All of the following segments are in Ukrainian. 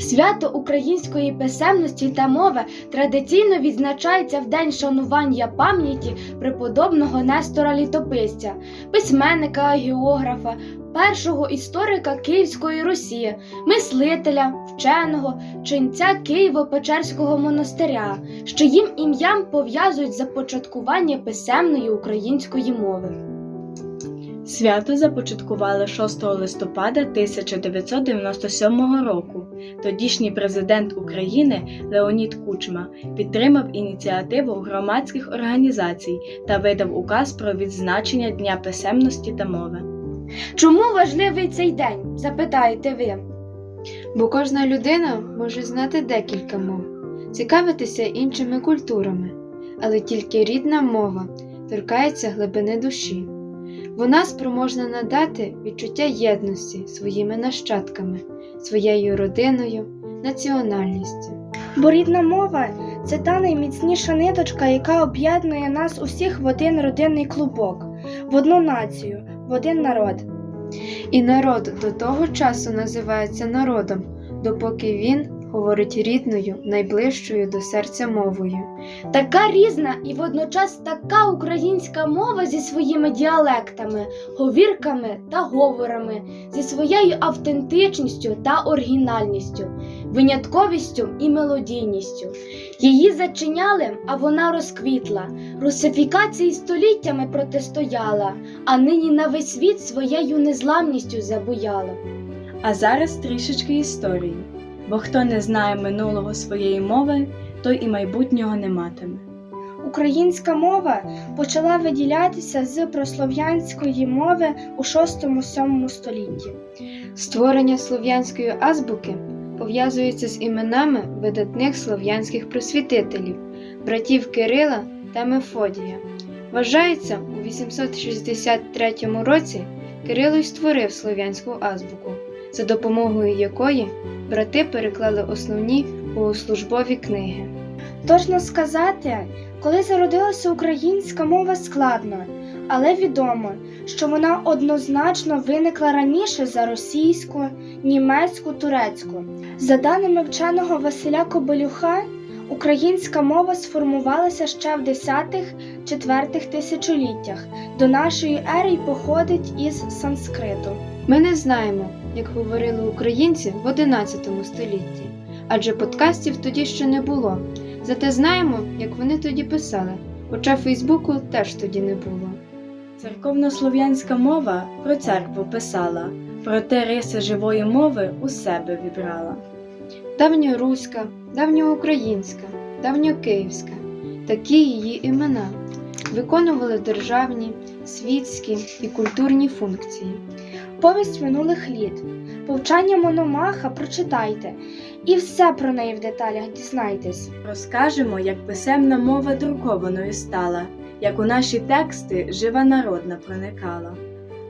Свято української писемності та мови традиційно відзначається в день шанування пам'яті преподобного Нестора Літописця, письменника, географа, першого історика Київської Русі, мислителя, вченого, ченця Києво-Печерського монастиря, з чиїм ім'ям пов'язують започаткування писемної української мови. Свято започаткували 6 листопада 1997 року. Тодішній президент України Леонід Кучма підтримав ініціативу громадських організацій та видав указ про відзначення Дня писемності та мови. Чому важливий цей день? запитаєте ви. Бо кожна людина може знати декілька мов, цікавитися іншими культурами, але тільки рідна мова торкається глибини душі. Вона спроможна надати відчуття єдності своїми нащадками, своєю родиною, національністю. Бо рідна мова це та найміцніша ниточка, яка об'єднує нас усіх в один родинний клубок, в одну націю, в один народ. І народ до того часу називається народом, допоки він говорить рідною, найближчою до серця мовою. Така різна і водночас така українська мова зі своїми діалектами, говірками та говорами, зі своєю автентичністю та оригінальністю, винятковістю і мелодійністю. Її зачиняли, а вона розквітла, русифікації століттями протистояла, а нині на весь світ своєю незламністю забуяла. А зараз трішечки історії, бо хто не знає минулого своєї мови, той і майбутнього не матиме. Українська мова почала виділятися з прослов'янської мови у 6-7 столітті. Створення слов'янської азбуки пов'язується з іменами видатних слов'янських просвітителів, братів Кирила та Мефодія. Вважається, у 863 році Кирило й створив слов'янську азбуку, за допомогою якої брати переклали основні богослужбові книги. Точно сказати, коли зародилася українська мова складно, але відомо, що вона однозначно виникла раніше за російську, німецьку, турецьку. За даними вченого Василя Кобилюха, українська мова сформувалася ще в 10-4 тисячоліттях. До нашої ери й походить із санскриту. Ми не знаємо, як говорили українці в 11 столітті, адже подкастів тоді ще не було. Зате знаємо, як вони тоді писали, хоча Фейсбуку теж тоді не було. Церковнослов'янська мова про церкву писала, проте риси живої мови у себе вібрала. Давньоруська, давньоукраїнська, давньокиївська такі її імена виконували державні, світські і культурні функції. Повість минулих літ. Повчання Мономаха прочитайте, і все про неї в деталях дізнайтесь. Розкажемо, як писемна мова друкованою стала, як у наші тексти жива народна проникала.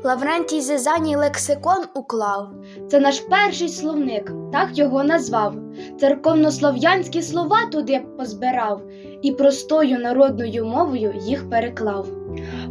Лаврентій Зизаній лексикон уклав. Це наш перший словник, так його назвав. Церковнослов'янські слова туди позбирав і простою народною мовою їх переклав.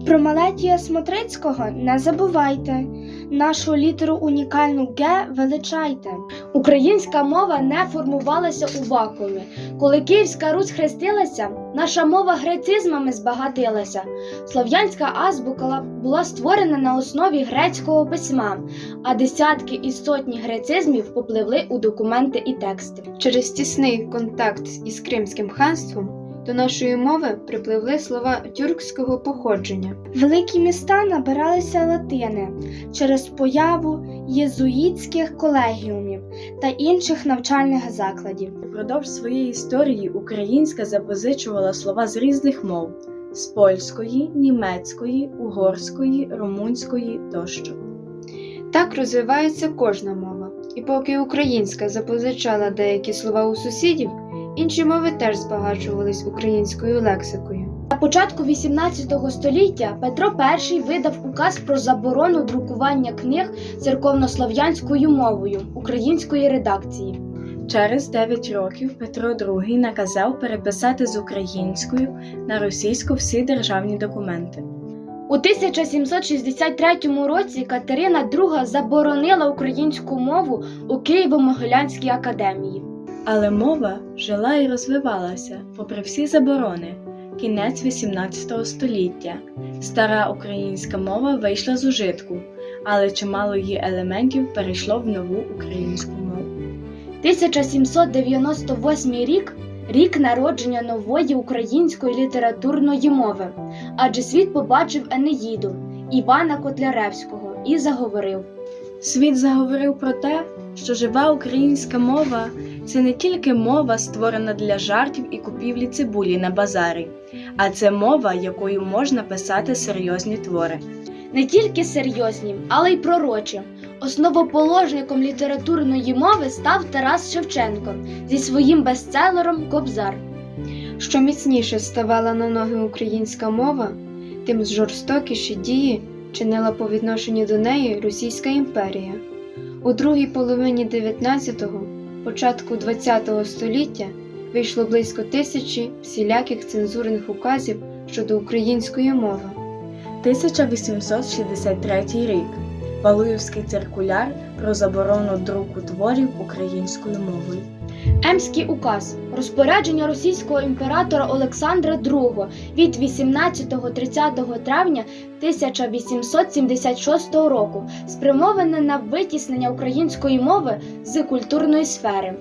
Про Малетія Смотрицького не забувайте. Нашу літеру унікальну Г величайте. Українська мова не формувалася у вакуумі. Коли Київська Русь хрестилася, наша мова грецизмами збагатилася. Слов'янська азбука була створена на основі грецького письма, а десятки і сотні грецизмів попливли у документи і тексти. Через тісний контакт із Кримським ханством до нашої мови припливли слова тюркського походження. Великі міста набиралися латини через появу єзуїтських колегіумів та інших навчальних закладів. Упродовж своєї історії українська запозичувала слова з різних мов з польської, німецької, угорської, румунської тощо. Так розвивається кожна мова. І поки українська запозичала деякі слова у сусідів, інші мови теж збагачувались українською лексикою. На початку XVIII століття Петро І видав указ про заборону друкування книг церковнослов'янською мовою української редакції. Через 9 років Петро II наказав переписати з українською на російську всі державні документи. У 1763 році Катерина II заборонила українську мову у Києво-Могилянській академії. Але мова жила і розвивалася, попри всі заборони. Кінець XVIII століття. Стара українська мова вийшла з ужитку, але чимало її елементів перейшло в нову українську мову. 1798 рік рік народження нової української літературної мови, адже світ побачив Енеїду Івана Котляревського і заговорив. Світ заговорив про те, що жива українська мова це не тільки мова, створена для жартів і купівлі цибулі на базарі, а це мова, якою можна писати серйозні твори. Не тільки серйозні, але й пророчі. Основоположником літературної мови став Тарас Шевченко зі своїм бестселером Кобзар. Що міцніше ставала на ноги українська мова, тим жорстокіші дії чинила по відношенню до неї Російська імперія. У другій половині 19-го, початку 20-го століття вийшло близько тисячі всіляких цензурних указів щодо української мови. 1863 рік. Валуївський циркуляр про заборону друку творів українською мовою. Емський указ розпорядження російського імператора Олександра II від 18-30 травня 1876 року, спрямоване на витіснення української мови з культурної сфери.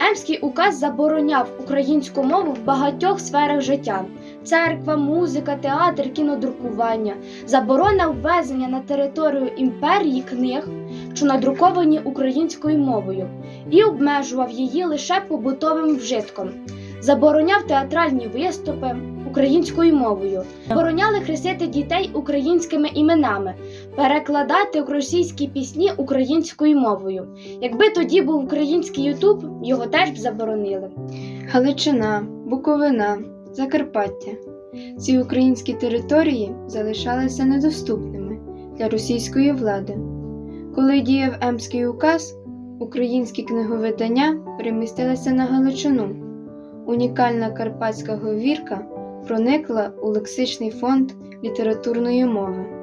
Емський указ забороняв українську мову в багатьох сферах життя: церква, музика, театр, кінодрукування, заборона ввезення на територію імперії книг, що надруковані українською мовою, і обмежував її лише побутовим вжитком. Забороняв театральні виступи українською мовою, забороняли хрестити дітей українськими іменами, перекладати російські пісні українською мовою. Якби тоді був український Ютуб, його теж б заборонили. Галичина, Буковина, Закарпаття. Ці українські території залишалися недоступними для російської влади. Коли діяв Емський указ, українські книговидання перемістилися на Галичину. Унікальна карпатська говірка проникла у лексичний фонд літературної мови.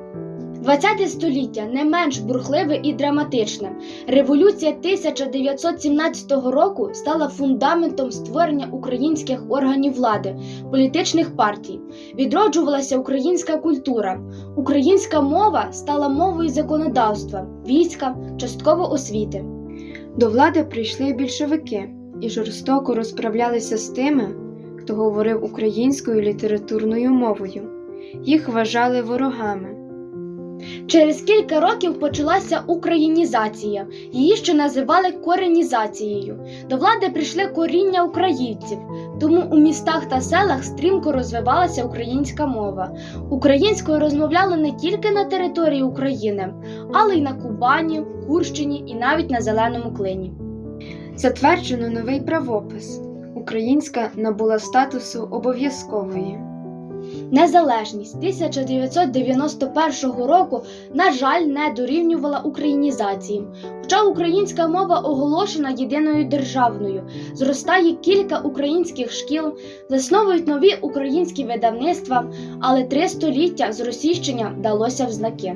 20 століття не менш бурхливе і драматичне. Революція 1917 року стала фундаментом створення українських органів влади, політичних партій. Відроджувалася українська культура. Українська мова стала мовою законодавства, війська, частково освіти. До влади прийшли більшовики і жорстоко розправлялися з тими, хто говорив українською літературною мовою. Їх вважали ворогами. Через кілька років почалася українізація. Її ще називали коренізацією. До влади прийшли коріння українців, тому у містах та селах стрімко розвивалася українська мова. Українською розмовляли не тільки на території України, але й на Кубані, Курщині і навіть на Зеленому клині. Затверджено новий правопис. Українська набула статусу обов'язкової. Незалежність 1991 року, на жаль, не дорівнювала українізації. Хоча українська мова оголошена єдиною державною, зростає кілька українських шкіл, засновують нові українські видавництва, але три століття зросійщення далося в знаки.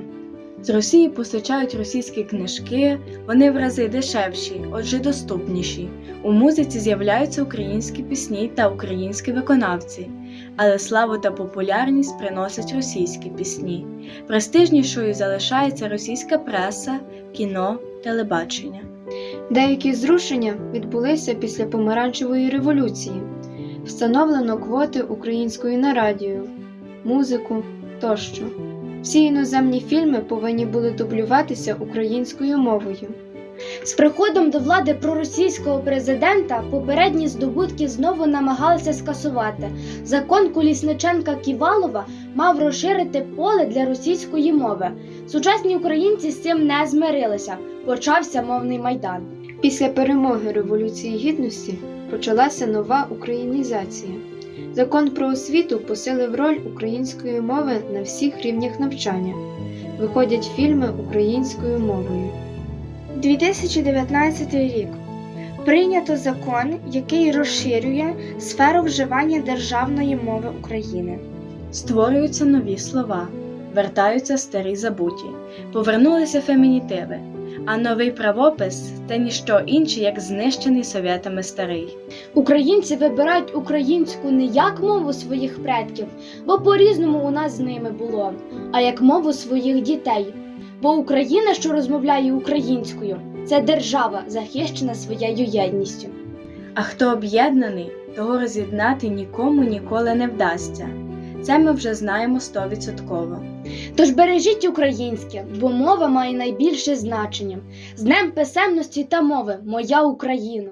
З Росії постачають російські книжки, вони в рази дешевші, отже доступніші. У музиці з'являються українські пісні та українські виконавці, але славу та популярність приносять російські пісні. Престижнішою залишається російська преса, кіно, телебачення. Деякі зрушення відбулися після помаранчевої революції. Встановлено квоти української на радіо, музику тощо. Всі іноземні фільми повинні були дублюватися українською мовою. З приходом до влади проросійського президента попередні здобутки знову намагалися скасувати. Закон Колісниченка Ківалова мав розширити поле для російської мови. Сучасні українці з цим не змирилися. Почався мовний майдан. Після перемоги Революції Гідності почалася нова українізація. Закон про освіту посилив роль української мови на всіх рівнях навчання. Виходять фільми українською мовою. 2019 рік. Прийнято закон, який розширює сферу вживання державної мови України. Створюються нові слова. вертаються старі забуті, повернулися фемінітиви, а новий правопис це ніщо інше, як знищений совєтами старий. Українці вибирають українську не як мову своїх предків, бо по-різному у нас з ними було, а як мову своїх дітей. Бо Україна, що розмовляє українською, це держава, захищена своєю єдністю. А хто об'єднаний, того роз'єднати нікому ніколи не вдасться. Це ми вже знаємо стовідсотково. Тож бережіть українське, бо мова має найбільше значення. З Днем писемності та мови, моя Україна!